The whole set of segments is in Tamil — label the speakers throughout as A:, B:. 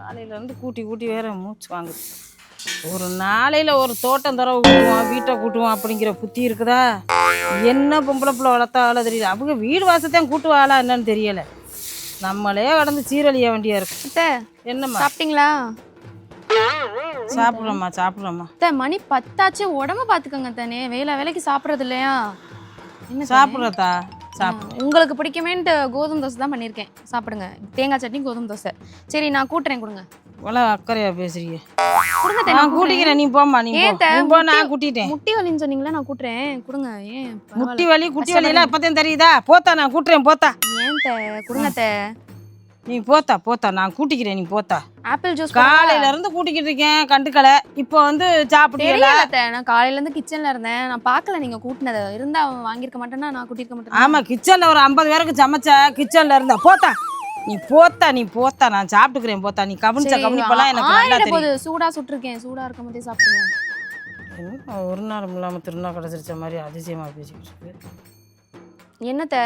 A: காலையிலேருந்து கூட்டி கூட்டி வேற மூச்சு வாங்குது. ஒரு நாளையில் ஒரு தோட்டம் தர கூட்டுவோம் வீட்டை கூட்டுவோம் அப்படிங்கிற புத்தி இருக்குதா? என்ன பொம்பளை பிள்ளை வளர்த்தாலும் தெரியல. அவங்க வீடு வாசத்தையும் கூட்டுவாளா என்னன்னு தெரியலை. நம்மளே கடந்து சீரழிய வேண்டியா இருக்கு. என்னம்மா?
B: சாப்பிட்டீங்களா?
A: சாப்பிட்றோம்மா சாப்பிட்றோம்மா.
B: அத்தை மணி பத்தாச்சு. உடம்ப பாத்துக்கோங்க தானே வேலை வேலைக்கு சாப்பிட்றது இல்லையா? என்ன?
A: சாப்பிட்றதா? சாப்பிட்றோம்
B: ஆ, உங்களுக்கு பிடிக்குமேன்ட்டு கோதுமை தோசை தான் பண்ணியிருக்கேன். சாப்பிடுங்க. தேங்காய் சட்னி கோதுமை தோசை. சரி நான் கூட்டுறேன் கொடுங்க.
A: இவ்வளோ அக்கறையா பேசுறீங்க?
B: கொடுங்க
A: நான். கூட்டிக்கிறேன் நீ போம்மா நீ
B: ஏன்
A: போ
B: அத்தை,
A: நீ போ நான் கூட்டிட்டேன்.
B: முட்டி வலின்னு சொன்னீங்களா நான் கூட்டுறேன். கொடுங்க ஏன்
A: முட்டி
B: பரவாயில்ல.
A: வலி குட்டி வலி எல்லாம் இப்பதான் தெரியுதா? போத்தா நான் கூட்டுறேன் போத்தா.
B: ஏன் தே கொடுங்க தே.
A: நீ போத்தா போத்தா நான் கூட்டிக்கிறேன் நீ போத்தா.
B: ஆப்பிள் ஜூஸ்
A: காலையில இருந்து கூட்டிக்கிட்டு இருக்கேன் கண்டுக்கல. இப்போ வந்து
B: அத்தை, நான் காலையில இருந்து கிச்சன்ல இருந்தேன். நான் பார்க்கல நீங்க கூட்டினதை. இருந்தா அவன் வாங்கியிருக்க மாட்டேன்னா நான் கூட்டியிருக்க மாட்டேன்
A: ஆமா கிச்சன்ல ஒரு ஐம்பது பேருக்கு சமைச்ச கிச்சன்ல இருந்தா. போத்தா. நீ போத்தா நீ போத்தா. நான் சாப்பிட்டுக்கிறேன் போத்தா. நீ கவனிச்ச கவனிப்பெல்லாம் எனக்கு நல்லா தெரியும்.
B: சூடா சுட்டிருக்கேன். சூடா இருக்கும் போதே சாப்பிடுங்க
A: என்ன ஒரு நாளும் இல்லாம திருநா கிடைச்சிருச்ச மாதிரி அதிசயமா பேசிக்கிட்டு இருக்கு.
B: என்னத்த?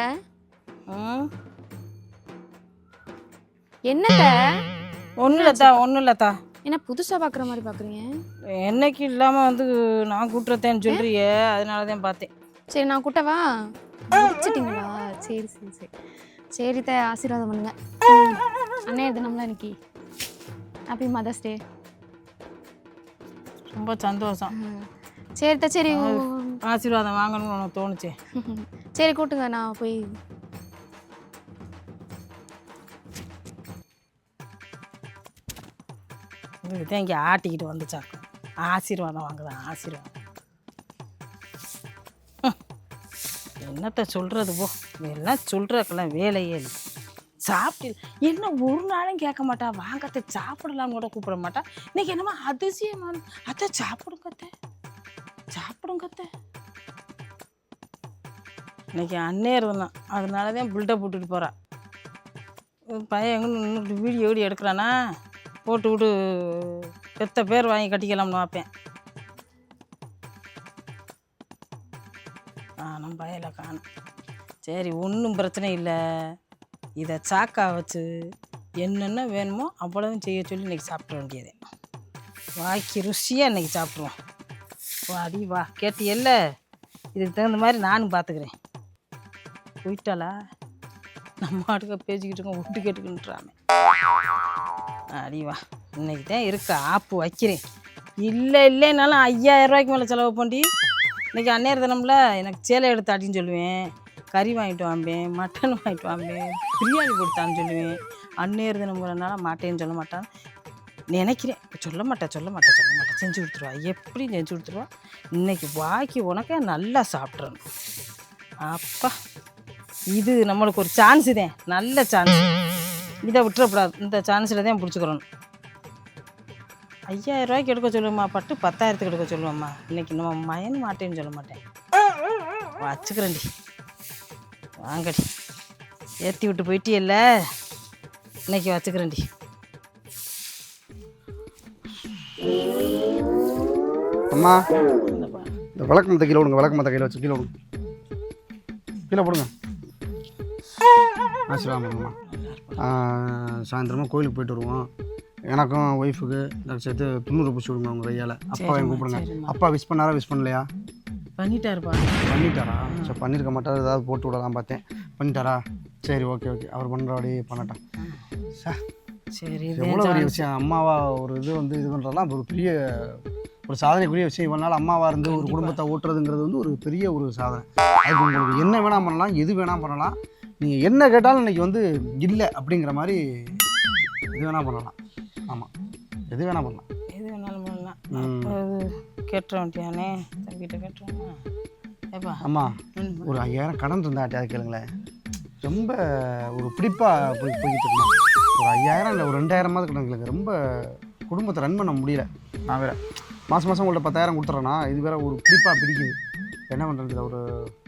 A: ம்?
B: என்னத்த?
A: ஒன்றும் இல்லத்தா ஒன்றும் இல்லத்தா
B: என்ன புதுசா பாக்குற மாதிரி பாக்குறீங்க?
A: என்னைக்கு இல்லாம வந்து நான் கூட்டுறதேன்னு சொல்றியே அதனால தான் பார்த்தேன்.
B: சரி நான் கூட்டவா? முடிச்சிட்டீங்களா? சரி சரி சரி. சரி த ஆசீர்வாதம் பண்ணுங்க. அண்ணே நம்மள இன்னைக்கு. ஹாப்பி மதர்ஸ் டே
A: ரொம்ப சந்தோஷம்.
B: சரி த சரி
A: ஆசீர்வாதம் வாங்கணும்னு உனக்கு தோணுச்சே.
B: சரி கூட்டுங்க. நான் போய்
A: தான் இங்கே ஆட்டிக்கிட்டு வந்துச்சாக்கும் ஆசீர்வாதம் வாங்குதான் ஆசீர்வாதம். என்னத்த சொல்கிறது போ. எல்லாம் சொல்கிறக்கெல்லாம் வேலையே இல்லை. சாப்பிட்டு என்ன ஒரு நாளும் கேட்க மாட்டா. வாங்கத்தை சாப்பிடலாம்னு கூட கூப்பிட மாட்டா. இன்னைக்கு என்னமோ அதிசயமான அத்தை சாப்பிடும் கத்த இன்னைக்கு அண்ணே இருந்தான் அதனால தான் பில்டப் போட்டுட்டு போகிறா பையன் எங்கே நின்றுட்டு வீடியோ வீடியோ எடுக்கிறானா? போட்டு விடு பெத்த பேர் வாங்கி கட்டிக்கலாம்னு பார்ப்பேன். நானும் பயல காணும். சரி ஒன்றும் பிரச்சனை இல்லை. இதை சாக்கா வச்சு என்னென்ன வேணுமோ அவ்வளவும் செய்ய சொல்லி இன்றைக்கி சாப்பிட வேண்டியது. வாக்கி ருசியாக இன்றைக்கி சாப்பிட்ருவோம் வாடி வா. கேட்டியல்ல? இதுக்கு தகுந்த மாதிரி நானும் பார்த்துக்கிறேன் போயிட்டாளா? நம்ம ஆட்டுக்க பேசிக்கிட்டு இருக்கோம் விட்டு கேட்டுக்கின்றாமே. அடிவா இன்னைக்கு தான் இருக்கு ஆப்பு வைக்கிறேன். இல்லை இல்லைனாலும் ஐயாயிரம் ரூபாய்க்கு மேலே செலவு பண்ணி இன்னைக்கு அந்நேரம் தினம்ல எனக்கு சேலை எடுத்து அடின்னு சொல்லுவேன். கறி வாங்கிட்டு வாம்பேன் மட்டன் வாங்கிட்டு வாம்பேன் பிரியாணி கொடுத்தான்னு சொல்லுவேன். அந்நேர தினம்ங்கிறனால மாட்டேன்னு சொல்ல மாட்டான். நினைக்கிறேன் சொல்ல மாட்டேன் சொல்ல மாட்டேன் சொல்ல மாட்டேன். செஞ்சு கொடுத்துருவா. எப்படி செஞ்சு கொடுத்துருவா? இன்னைக்கு வாக்கி உனக்கே நல்லா சாப்பிட்றணும் அப்பா இது நம்மளுக்கு ஒரு சான்ஸ் தான் நல்ல சான்ஸ் இதை விட்டுறக்கூடாது. இந்த சான்ஸில் தான் பிடிச்சிக்கிறணும். ஐயாயிரம் ரூபாய்க்கு எடுக்க சொல்லுவோம்மா. பட்டு பத்தாயிரத்துக்கு எடுக்க சொல்லுவோம்மா. இன்னைக்கு நம்ம மயன் மாட்டேன்னு சொல்ல மாட்டேன். வச்சுக்கிறேன்டி. வாங்கடி. ஏற்றி விட்டு போயிட்டியல்ல? இன்னைக்கு வச்சுக்கிறேன்டி.
C: அம்மா இந்த விளக்கு மத்த கீழே விடுங்க விளக்கு மத்த கையில் வச்சு கீழே விடுங்க. கீழே போடுங்க. பண்ணுங்கம்மா சாயந்தரமாக கோயிலுக்கு போயிட்டு வருவோம். எனக்கும் ஒய்ஃபுக்கு சேர்த்து துண்ணூறு பூச்சி விடுங்க உங்கள் கையால். அப்பா என் கூப்பிடுங்க. அப்பா விஷ் பண்ணாரா விஷ் பண்ணலையா?
A: பண்ணிட்டாருப்பா.
C: பண்ணிட்டாரா? சரி பண்ணியிருக்க மாட்டார் ஏதாவது போட்டு விடலாம் பார்த்தேன். பண்ணிட்டாரா? சரி ஓகே ஓகே அவர் பண்ணுறபடி பண்ணட்டும். சார்
A: சரி
C: எவ்வளோ பெரிய விஷயம். அம்மாவா ஒரு இது வந்து இது பண்ணுறதுலாம் ஒரு பெரிய ஒரு சாதனைக்குரிய விஷயம். இவ்வளோ நாள் அம்மாவா இருந்து ஒரு குடும்பத்தை ஓட்டுறதுங்கிறது வந்து ஒரு பெரிய ஒரு சாதனை. அதுக்கு உங்களுக்கு என்ன வேணால் பண்ணலாம் எது வேணால் பண்ணலாம். நீங்கள் என்ன கேட்டாலும் இன்னைக்கு வந்து இல்லை அப்படிங்கிற மாதிரி எது வேணால் பண்ணலாம். ஆமாம் எது வேணால் பண்ணலாம்.
A: எது வேணாலும் பண்ணலாம். கேட்டுற வேண்டியானே தம்பிகிட்ட கேட்டுருவோமா ஏப்பா.
C: அம்மா
A: ம்.
C: ஒரு ஐயாயிரம் கடன் இருந்தாட்டி அது கேளுங்களேன். ரொம்ப ஒரு பிடிப்பாக போய் போய்கிட்டு இருக்கணும் ஒரு ஐயாயிரம் இல்லை ஒரு ரெண்டாயிரமாவது கடன் கேளுங்க. ரொம்ப குடும்பத்தை ரன் பண்ண முடியல. நான் வேற மாதம் மாதம் உங்கள்ட்ட பத்தாயிரம் கொடுத்துட்றேன்னா இது வேற ஒரு பிடிப்பாக பிடிக்குது. என்ன பண்ணுறது ஒரு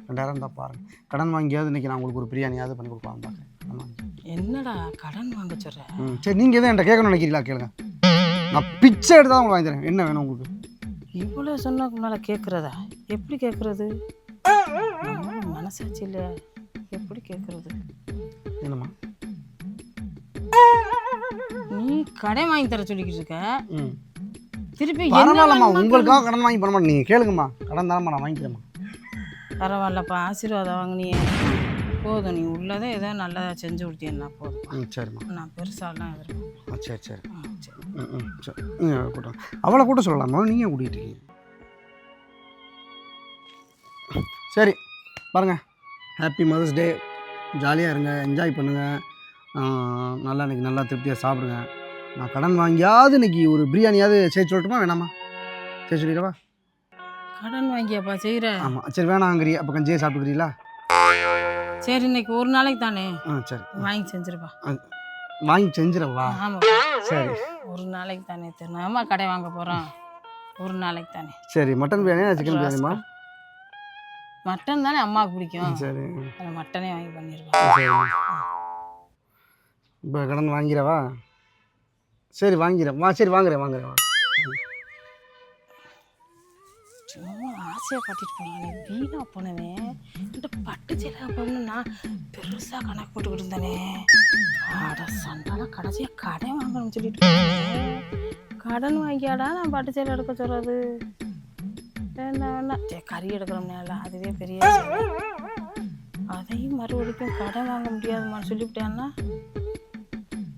C: ரெண்டாயிரம் தான் பாருங்க. கடன் வாங்கியாவது இன்னைக்கு நான் உங்களுக்கு ஒரு பிரியாணியாவது பண்ணி கொடுக்கலாம் பார்க்குறேன் ஆமாம்
A: என்னடா கடன் வாங்க
C: ம் சரி நீங்கள் எதுவும் என்கிட்ட கேட்கணும்னு நினைக்கிறீங்களா? கேளுங்க. நான் பிச்சை எடுத்து தான் உங்களுக்கு வாங்கி தரேன். என்ன வேணும் உங்களுக்கு?
A: இவ்வளோ சொன்னாக்கு முன்னால் கேட்குறதா எப்படி கேட்குறது மனசாட்சி இல்லையா? எப்படி கேட்குறது
C: என்னம்மா?
A: நீ கடை வாங்கி தர சொல்லிக்கிட்டு இருக்க.
C: ம்.
A: திருப்பி
C: பரவாயில்லம்மா உங்களுக்காக கடன் வாங்கி பண்ண மாட்டேன். நீங்கள் கேளுங்கம்மா. கடன் தானம்மா நான் வாங்கிக்கிறேம்மா.
A: பரவாயில்லப்பா. ஆசீர்வாதம் வாங்கினியே. போதும் நீ உள்ளதே ஏதோ நல்லதா செஞ்சு கொடுத்தீங்கன்னா போதும்
C: ம் சரிம்மா.
A: நான் பெருசாலாம் எதிர்பார்க்கல.
C: ஆ சரி சரி.
A: ஆ, சரி.
C: ம் ம் சரி. கூட்டம் அவளை கூட சொல்லலாமா? நீங்கள் கூட்டிகிட்டு இருக்கீங்க சரி பாருங்கள் ஹாப்பி மதர்ஸ் டே ஜாலியாக இருங்க என்ஜாய் பண்ணுங்கள் நல்லா இன்னைக்கு நல்லா திருப்தியாக சாப்பிடுங்க. நான் கடன் வாங்கியாவது இன்னைக்கு ஒரு பிரியாணியாவது செய்ய சொல்லட்டுமா? வேணாமா? செய்ய சொல்லிடவா?
A: கடன் வாங்கியாப்பா செய்கிற
C: ஆமாம் சரி வேணாங்கிறீ அப்போ கஞ்சியே சாப்பிட்டுக்கிறீங்களா
A: சரி இன்னைக்கு ஒரு நாளைக்கு தானே?
C: ஆ சரி.
A: வாங்கி செஞ்சிருப்பா.
C: வாங்கி செஞ்சிடவா?
A: ஆமாம்
C: சரி.
A: ஒரு நாளைக்கு தானே. தெரியாம கடை வாங்க போகிறோம் ஒரு நாளைக்கு தானே.
C: சரி மட்டன் பிரியாணியா? சிக்கன் பிரியாணிமா
A: மட்டன் தானே அம்மாவுக்கு பிடிக்கும்.
C: சரி.
A: மட்டனே வாங்கி பண்ணிடுவா
C: சரி. இப்போ கடன் வாங்கிறவா சரி வாங்கிறேன் வா சரி வாங்குறேன் வாங்குறேன் வா
A: ஆசையாக காட்டிட்டு போனானே. வீணாக போனவன். இந்த பட்டு சேலை போகணும்னா நான் பெருசாக கணக்கு போட்டுக்கிட்டு இருந்தேனே ஆட சண்டான கடைசியாக கடன் வாங்கணும்னு சொல்லிட்டு கடன் வாங்கியாடா நான் பட்டு சேலை எடுக்க சொல்கிறது வேண்டாம் வேண்டாம் சரி கறி எடுக்கிறோம்னால அதுவே பெரிய அதையும் மறுபடிக்கும் கடன் வாங்க முடியாதுமான்னு சொல்லிவிட்டேன்னா?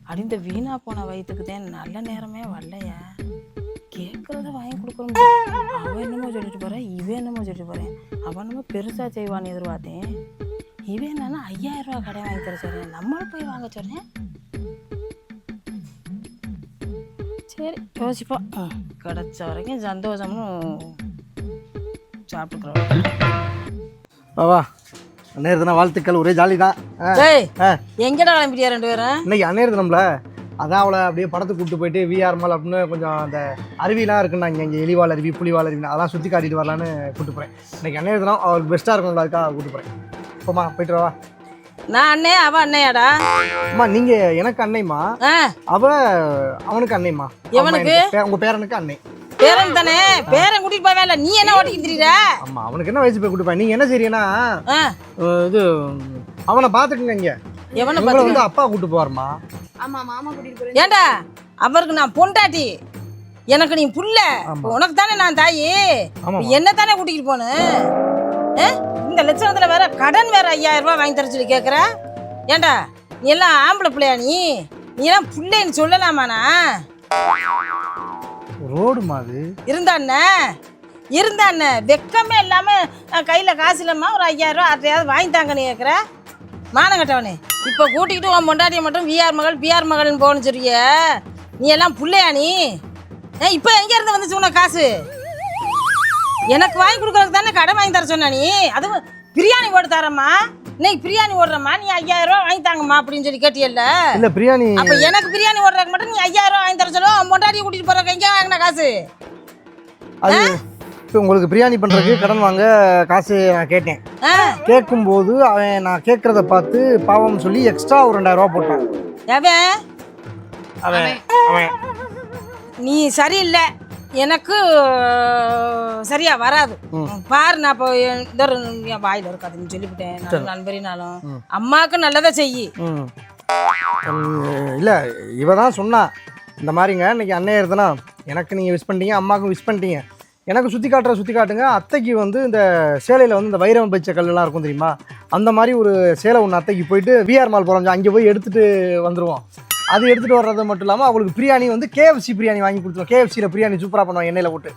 A: அடிந்த இந்த போன வயிற்றுக்கு தான் நல்ல நேரமே வரலையா. கேட்குறத வாங்கி கொடுக்குறோம் அவன் என்னமோ சொல்லிட்டு போகிறேன் இவன் என்னமோ சொல்லிட்டு போகிறேன் அவன் என்னமோ பெருசாக செய்வான்னு எதிர்பார்த்தேன். இவன் என்னன்னா ஐயாயிரம் ரூபா கடை வாங்கி தர சொல்கிறேன் நம்மளும் போய் வாங்க சொல்கிறேன் சரி யோசிப்போம். கிடைச்ச வரைக்கும் சந்தோஷம்னு சாப்பிட்டுக்கிறோம்.
C: வா அண்ணே வாழ்த்துக்கள் ஒரே ஜாலி தான்
A: எங்கடா கிளம்பிட்டியா ரெண்டு பேரும்?
C: இன்னைக்கு அண்ணே அதான் அவளை அப்படியே படத்துக்கு கூப்பிட்டு போயிட்டு விஆர் மால் அப்படின்னு கொஞ்சம் அந்த அருவிலாம் இருக்குன்னா இங்கே இங்கே எலிவால் அருவி புலிவால் அருவி அதெல்லாம் சுற்றி காட்டிட்டு வரலான்னு கூப்பிட்டு போகிறேன் இன்னைக்கு அண்ணே தினம் அவளுக்கு பெஸ்ட்டாக இருக்கும்ல அதுக்காக கூப்பிட்டு போகிறேன் போமா போயிட்டு வா
A: நான் அண்ணே அவ அண்ணையாடா?
C: அம்மா நீங்கள் எனக்கு அன்னைம்மா
A: ஆ.
C: அவ அவனுக்கு அன்னைம்மா
A: எவனுக்கு?
C: உங்கள் பேரனுக்கு அன்னை
A: பேரன் தானே? பேரன் கூட்டிட்டு போவே இல்லை நீ என்ன ஓட்டிக்கிட்டு திரியிற?
C: ஆமாம் அவனுக்கு என்ன வயசு போய் கூப்பிட்டு போய் நீங்கள் என்ன அஹ் இது அவனை பார்த்துக்குங்க இங்கே.
A: எவனை
C: வந்து அப்பா கூப்பிட்டு போவாருமா
B: ஆமா மாமா கூட்டிட்டு போறேன்
A: ஏண்டா? அவருக்கு நான் பொண்டாட்டி. எனக்கு நீ புள்ள. உனக்கு தானே நான் தாயி. என்ன தானே கூட்டிகிட்டு போனு? இந்த லட்சணத்துல வேற கடன் வேற ஐயாயிரம் ரூபாய் வாங்கி தர சொல்லி கேட்குற ஏண்டா நீ எல்லாம் ஆம்பளை பிள்ளையா நீ? நீ எல்லாம் பிள்ளைன்னு சொல்லலாமாண்ணா
C: ரோடுமா அது
A: இருந்தாண்ணே இருந்தாண்ணே வெக்கமே இல்லாம கையில காசு இல்லாம ஒரு ஐயாயிரம் ரூபா அட்டையாவது வாங்கி தாங்கன்னு கேட்குற மானம் கட்டவனே. இப்போ கூட்டிக்கிட்டு உன் பொண்டாட்டியை மட்டும் விஆர் மகள் பிஆர் மகள்னு போகணும்னு சொல்றிய. நீ எல்லாம் புள்ளையா நீ? ஏன் இப்போ எங்க இருந்து வந்துச்சு உனக்கு காசு? எனக்கு வாங்கி கொடுக்கறதுக்கு தானே கடை வாங்கி தர சொன்ன நீ? அதுவும் பிரியாணி போட்டு தரேம்மா. இன்னைக்கு பிரியாணி ஓடுறம்மா. நீ ஐயாயிரம் ரூபா வாங்கி தாங்கம்மா அப்படின்னு சொல்லி கேட்டியல்ல.
C: இல்லை பிரியாணி
A: அப்ப எனக்கு பிரியாணி ஓடுறதுக்கு மட்டும் நீ ஐயாயிரம் ரூபா வாங்கி தர சொல்லுவ உன் பொண்டாட்டியை கூட்டிட்டு போறதுக்கு எங்க வாங்கின காசு?
C: அது இப்போ உங்களுக்கு பிரியாணி பண்ணுறதுக்கு கடன் வாங்க காசு நான் கேட்டேன். கேட்கும்போது அவன் நான் கேட்குறத பார்த்து பாவம் சொல்லி எக்ஸ்ட்ரா ஒரு ரெண்டாயிரம் ரூபா போட்டான்.
A: எவன்?
C: அவன் அவன்.
A: நீ சரியில்லை. எனக்கு சரியா வராது. பாரு நான் இப்போ என் வாயில் இருக்காதுன்னு சொல்லிவிட்டேன். நல்ல நண்பரினாலும். அம்மாவுக்கு நல்லதை செய்யி.
C: இல்லை இவ தான் சொன்னா. இந்த மாதிரிங்க இன்னைக்கு அன்னைய இருந்தனா எனக்கு நீங்கள் விஷ் பண்ணிட்டீங்க அம்மாவுக்கும் விஷ் பண்ணிட்டீங்க. எனக்கு சுற்றி காட்டுற சுற்றி காட்டுங்க. அத்தைக்கு வந்து இந்த சேலையில் வந்து இந்த வைரம் பச்சை கல்லெலாம் இருக்கும் தெரியுமா? அந்த மாதிரி ஒரு சேலை ஒன்று அத்தைக்கு போயிட்டு விஆர் மால் போகிறோம் அங்கே போய் எடுத்துகிட்டு வந்துடுவோம் அது எடுத்துகிட்டு வர்றது மட்டும் இல்லாமல் அவங்களுக்கு பிரியாணி வந்து கேஎஃப்சி பிரியாணி வாங்கி கொடுத்துருவோம். கேஎஃப்சியில் பிரியாணி சூப்பராக பண்ணுவாங்க எண்ணெயில் போட்டு.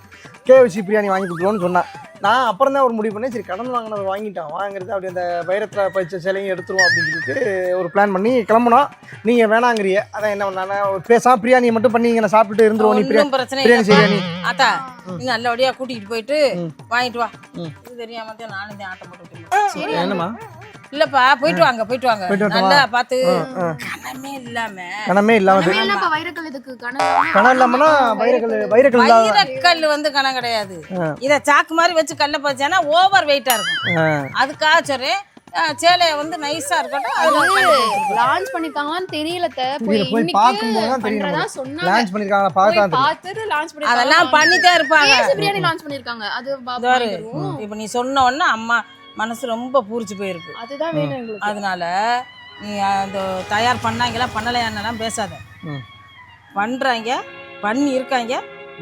C: கேஎஃப்சி பிரியாணி வாங்கி கொடுத்துருவோன்னு சொன்னேன். நான் அப்புறம் தான் ஒரு முடிவு பண்ணேன். சரி கடன் வாங்கினதை வாங்கிட்டான். வாங்குறது அப்படி அந்த வைரத்தில் பச்சை சேலையும் எடுத்துருவோம் அப்படின்னு சொல்லிட்டு ஒரு பிளான் பண்ணி கிளம்புனோம். நீங்கள் வேணாங்கிறிய. அதான் என்ன பண்ணானே ஒரு பேசாம பிரியாணியை மட்டும் பண்ணி இங்கே சாப்பிட்டுட்டு இருந்துருவோம். நீ
A: பிரச்சனை
C: பிரியாணி
A: இல்லைப்பா.
C: பிரியாணி
A: ஆத்தா நீ நல்லபடியா கூட்டிகிட்டு போயிட்டு. வாங்கிட்டு வா. இது தெரியாம நானும் ஆட்டம் போட்டு
C: என்னம்மா?
A: இல்லப்பா போயிட்டு வாங்க போயிட்டு வாங்க? நல்லா பார்த்து
C: ஆ.
A: கனமே இல்லாம.
C: கணமே
B: கனவு
C: கணம் இல்லாமன்னா வைரக்கல் வைரக்கல்
A: வைரக்கல் வந்து கணம் கிடையாது. இத சாக்கு மாதிரி வச்சு கல்ல பச்சேன்னா ஓவர் வெயிட்டா இருக்கும். அதுக்காக சொல்றேன் சேலைய வந்து நைஸா இருக்கட்டும் அதுல
B: லான்ச் பண்ணிருக்காங்களான்னு தெரியல
C: லான்ச் தெரியும்
B: பார்த்துட்டு லான்ச் பண்ணிருக்காங்க
A: அதெல்லாம் பண்ணிட்டே இருப்பாங்க.
B: பிரியாணி லான்ச் பண்ணிருக்காங்க அது.
A: இப்ப நீ சொன்ன உடனே அம்மா மனசு ரொம்ப பூரிச்சு போயிருக்கு.
B: அதுதான் வேணும் எங்களுக்கு.
A: அதனால நீ அந்த தயார் பண்ணாங்களா பண்ணலையான்னெல்லாம் பேசாத. பண்ணுறாங்க பண்ணி இருக்காங்க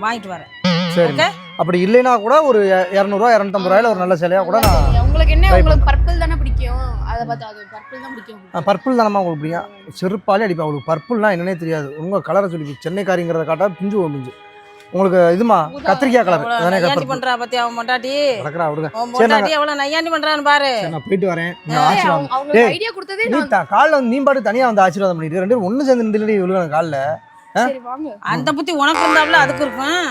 A: வாங்கிட்டு வரேன்.
C: சரி. அப்படி இல்லைன்னா கூட ஒரு இரநூறுவா இரநூத்தம்பது ரூபாயில ஒரு நல்ல சிலையா கூட நான்
B: உங்களுக்கு என்ன உங்களுக்கு பர்பிள் தானே பிடிக்கும்? அதை பார்த்து அது பர்பிள் தான் பிடிக்கும்
C: பர்பிள் தானம்மா உங்களுக்கு பிடிக்கும். செருப்பாலே அடிப்பா அவளுக்கு பர்பிள்னா என்னன்னே தெரியாது. உங்க கலரை சொல்லி சென்னைக்காரிங்கிறத காட்டா பிஞ்சு ஓ பிஞ்சு. உங்களுக்கு இதுமா? கத்திரிக்காய் கலர் அதானே purple.
A: பண்ணுறா பத்தி அவன் பொண்டாட்டி?
C: கிடக்குறா விடுங்க.
A: அவன்
C: சரி,
A: பொண்டாட்டி எவ்வளோ நையாண்டி பண்ணுறான்னு பாரு.
C: நான் போயிட்டு வரேன். நான் ஆசீர்வாதம்
B: ஐடியா கொடுத்ததே
C: நீ காலைல வந்து நீ பாட்டு தனியா வந்து ஆசீர்வாதம் பண்ணிட்டு ரெண்டு ஒண்ணு சேர்ந்து நின்று விழுவாங்க காலில்.
A: அந்த புத்தி உனக்கு இருந்தாப்புல அதுக்கு இருக்கும்.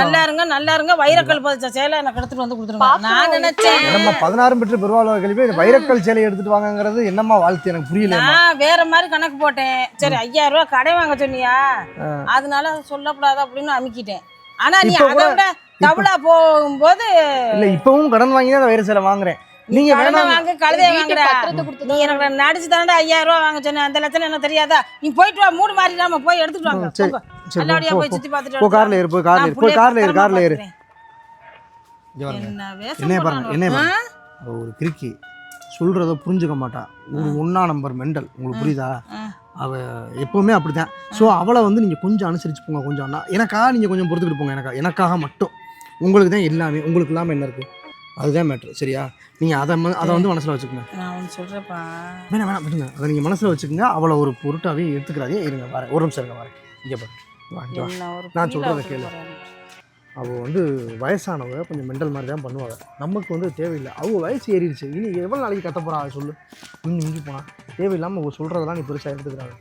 A: நல்லா இருங்க நல்லா இருங்க. வைரக்கல் பதிச்ச சேலை எனக்கு எடுத்துட்டு வந்து கொடுத்துருங்க. நான் நினைச்சேன்?
C: என்னம்மா பதினாறும் பெற்று பெருவாழ்வு கல்வி வைரக்கல் சேலை எடுத்துட்டு வாங்கங்கிறது என்னம்மா வாழ்த்து? எனக்கு புரியல
A: நான் வேற மாதிரி கணக்கு போட்டேன். சரி ஐயாயிரம் ரூபாய் கடை வாங்க சொன்னியா? அதனால சொல்லக்கூடாது அப்படின்னு அமுக்கிட்டேன். ஆனா நீ அதை விட டபுளா போகும்போது
C: இல்ல இப்பவும் கடன் வாங்கி தான் வைர சேலை வாங்குறேன். நீங்க வேணாம்.
A: வாங்க
B: வீட்டு
A: வாங்குற நீ எனக்கு நடிச்சு தானே ஐயாயிரம் ரூபாய் வாங்க சொன்னேன். அந்த லட்சம் என்ன தெரியாதா? நீ போயிட்டு வா மூடு மாறிடாம போய் எடுத்துட்டு வாங்க.
C: சரி,
A: போய். சுத்தி பார்த்துட்டு
C: போ கார்ல. ஏறு போய் கார்ல ஏறு. போய் கார்ல ஏறு கார்ல ஏறு. பாருங்க.
A: என்ன
C: பாருங்க. அவ ஒரு கிறுக்கி. சொல்றத புரிஞ்சுக்க மாட்டா. ஒரு ஒன்னா நம்பர் மெண்டல். உங்களுக்கு புரியுதா?
A: ஆ.
C: அவ எப்பவுமே அப்படித்தான். ஸோ அவளை வந்து நீங்க கொஞ்சம் அனுசரிச்சு போங்க கொஞ்சம். அண்ணா எனக்காக நீங்க கொஞ்சம் பொறுத்துக்கிட்டு போங்க எனக்கா எனக்காக மட்டும். உங்களுக்கு தான் எல்லாமே உங்களுக்கு இல்லாமல் என்ன இருக்கு? அதுதான் மேட்ரு சரியா? நீங்க அதை அதை வந்து மனசுல வச்சுக்கோங்க.
A: நான் ஒன்று சொல்றேன்ப்பா.
C: வேணாம் வேணாம் விடுங்க. அதை நீங்க மனசுல வச்சுக்கோங்க. அவளை ஒரு பொருட்டாவே எடுத்துக்கிறாதே இருங்க வரேன். ஒரு நிமிஷம் இருங்க வரேன். இங்க பாரு. வா, இங்க வா.
A: என்ன ஒரு
C: நான்
A: விட்டுட்டு
C: கேளு. அவள் வந்து வயசானவங்க கொஞ்சம் மெண்டல் மாதிரி தான் பண்ணுவாங்க. நமக்கு வந்து தேவையில்லை. அவங்க வயசு ஏறிடுச்சு. இனி எவ்வளோ நாளைக்கு கத்த அவ சொல்லு. இன்னும் மிஞ்சி போனா. தேவையில்லாமல் அவங்க சொல்கிறதெல்லாம் நீ பெருசாக எடுத்துக்கிறாங்க.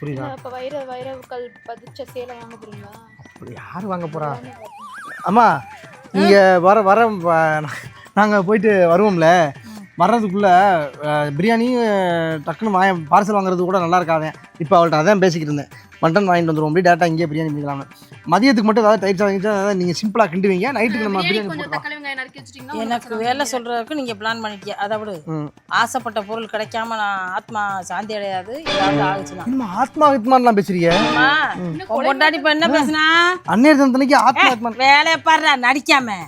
C: புரியுதா?
B: அப்ப வைர வைரக்கல் பதிச்ச சேலை வாங்க போறீங்களா?
C: அப்படி யார் வாங்க போறா? அம்மா நீங்கள் வர வர நாங்கள் போயிட்டு வருவோம்ல. வர்றதுக்குள்ள பிரியாணி டக்குன்னு வாங்க பார்சல் வாங்குறது கூட நல்லா இருக்காது. இப்போ அவள்கிட்ட அதான் பேசிக்கிட்டு இருந்தேன். மட்டன் வாங்கிட்டு வந்துருவோம் அப்படி டேட்டா இங்கேயே பிரியாணி பண்ணிக்கலாம்னு. மதியத்துக்கு மட்டும் ஏதாவது டைட் வாங்கிச்சா அதாவது நீங்கள் சிம்பிளாக கிண்டுவீங்க. நைட்டுக்கு நம்ம
B: பிரியாணி
C: பிரியாணி
B: கொஞ்சம்
C: போட்டுக்கலாம்.
B: தக்காளி வெங்காயம் நறுக்கி வச்சிட்டீங்கன்னா
A: எனக்கு வேலை
B: பிரச்சனை
A: சொல்றதுக்கு நீங்க பிளான் பண்ணிக்க அதை விடு. ஆசைப்பட்ட பொருள் கிடைக்காம நான் ஆத்மா சாந்தி அடையாது. ஆகுச்சுன்னா.
C: ஆத்மா ஆத்மான்லாம் பேசுறீங்க?
A: இப்ப என்ன பேசுனா?
C: அந்நேர தந்தனைக்கு ஆத்மா ஆத்மா
A: வேலையை பாடுறா நடிக்காம.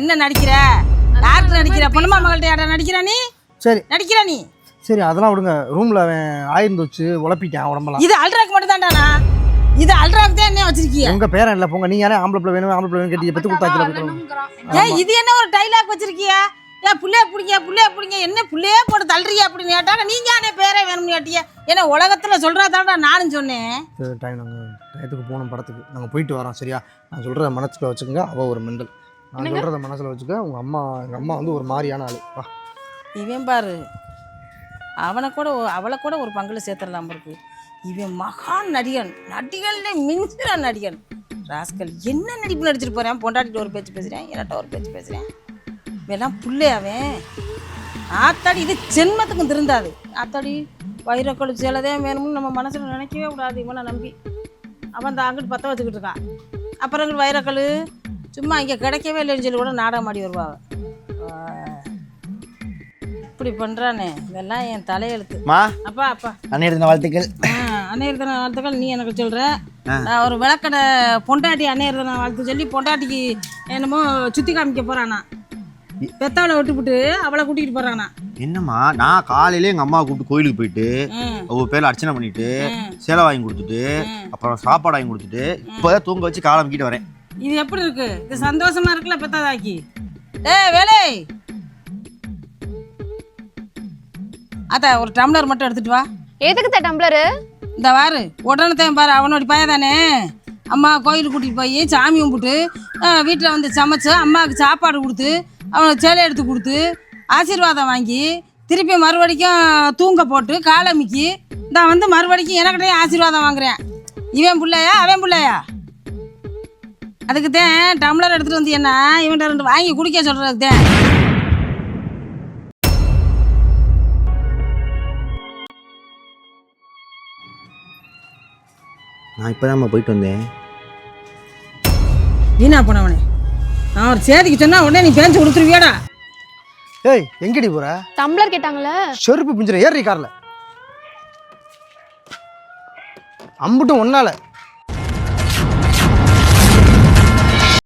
A: என்ன நடிக்கிற? டாக்டர் நடிக்கிற பொண்ணுமா மகள்கிட்ட நடிக்கிற நீ
C: சரி
A: நடிக்கிற நீ
C: சரி அதெல்லாம் விடுங்க ரூம்ல அவன் ஆயிருந்து வச்சு உழப்பிட்டான் உடம்பெல்லாம்
A: இது அல்ட்ராக்கு மட்டும் தான்டானா இது அல்ட்ராக்கு தான் என்ன வச்சிருக்கிய
C: உங்க பேரன் இல்ல போங்க நீங்க யாரே ஆம்பளை பிள்ளை வேணும் ஆம்பளை பிள்ளை வேணும் கேட்டி பத்து
B: வரணுங்கிறான்.
A: ஏய் இது என்ன ஒரு டைலாக் வச்சிருக்கிய ஏன் புள்ளைய பிடிங்க புள்ளைய பிடிங்க என்ன புள்ளையே போட்டு தள்ளுறியா அப்படின்னு கேட்டாங்க நீங்க யானே பேரே வேணும்னு கேட்டிய ஏன்னா உலகத்துல சொல்றா தான்டா நானும் சொன்னேன்
C: டைம் நாங்கள் டயத்துக்கு போகணும் படத்துக்கு நாங்கள் போயிட்டு வரோம் சரியா நான் சொல்கிறத மனசில் வச்சுக்கோங்க அவள் ஒரு மெண்டல் நான்? சொல்கிறத மனசில் வச்சுக்க. உங்கள் அம்மா எங்கள் அம்மா வந்து ஒரு மாதிரியான ஆள். வா.
A: இவன் பாரு. அவனை கூட அவளை கூட ஒரு பங்குல சேர்த்துடலாம் இருக்கு இவன் மகான் நடிகன். நடிகன்ல மிஞ்சுற நடிகன். ராஸ்கல் என்ன நடிப்பு நடிச்சிட்டு போறேன்? பொண்டாட்டிட்டு ஒரு பேச்சு பேசுறேன் என்கிட்ட ஒரு பேச்சு பேசுறேன்? இவெல்லாம் புள்ளை அவன். ஆத்தாடி இது ஜென்மத்துக்கும் திருந்தாது. ஆத்தாடி வைரக்கொழு சேலதே வேணும்னு நம்ம மனசுல நினைக்கவே கூடாது இவனை நம்பி. அவன் தான் அங்கிட்டு பற்ற வச்சுக்கிட்டு இருக்கான். அப்புறம் வைரக்கல் சும்மா இங்கே கிடைக்கவே இல்லைன்னு சொல்லி கூட நாடகம் ஆடி வருவாங்க. இப்படி பண்ணுறானே இதெல்லாம் என் தலையெழுத்து.
D: மா.
A: அப்பா அப்பா.
D: அன்னைய தின வாழ்த்துக்கள்.
A: அன்னையர் தின வாழ்த்துக்கள். நீ எனக்கு சொல்கிற நான் ஒரு விளக்கடை பொண்டாட்டி அன்னையர் தின வாழ்த்து சொல்லி பொண்டாட்டிக்கு என்னமோ சுற்றி காமிக்க போகிறானா பெத்தவளை விட்டுப்புட்டு அவளை கூட்டிகிட்டு போகிறானா
D: என்னம்மா நான் காலையில எங்க அம்மா கூப்பிட்டு கோயிலுக்கு போயிட்டு அவங்க பேர்ல அர்ச்சனை பண்ணிட்டு. சேலை வாங்கி கொடுத்துட்டு. அப்புறம் சாப்பாடு வாங்கி கொடுத்துட்டு இப்போதான் தூங்க வச்சு காலம் கிட்ட வரேன்.
A: இது எப்படி இருக்கு? இது சந்தோஷமா இருக்குல்ல பெத்தாதாக்கி? ஏய் வேலை! அத்தா ஒரு டம்ளர் மட்டும் எடுத்துட்டு வா.
B: எதுக்கு தே டம்ளரு?
A: இந்த வாரு உடனே தான் பாரு அவனோட பையன் தானே? அம்மா கோயிலுக்கு கூட்டிகிட்டு போய் சாமி கும்பிட்டு வீட்டில் வந்து சமைச்சு அம்மாவுக்கு சாப்பாடு கொடுத்து அவனுக்கு சேலை எடுத்து கொடுத்து ஆசீர்வாதம் வாங்கி திருப்பி மறுபடிக்கும் தூங்க போட்டு காலமிக்கி நான் வந்து மறுபடிக்கும் எனக்கிட்டே ஆசீர்வாதம் வாங்குறேன். இவன் பிள்ளையா அவன் பிள்ளையா? அதுக்கு தான் டம்ளர் எடுத்துகிட்டு வந்து என்ன? இவன்கிட்ட ரெண்டு வாங்கி குடிக்க சொல்கிறதுக்கு தான்
D: நான் இப்போதான் போயிட்டு வந்தேன்.
A: வீணா போனவனே. நான் ஒரு சேதிக்கு சொன்னா உடனே நீ பேஞ்சு கொடுத்துருவியாடா.
C: ஏய் எங்கடி போற?
B: டம்ளர் கேட்டாங்களே?
C: செருப்பு பிஞ்சிர ஏறி காரில். அம்புட்டும் ஒன்னால.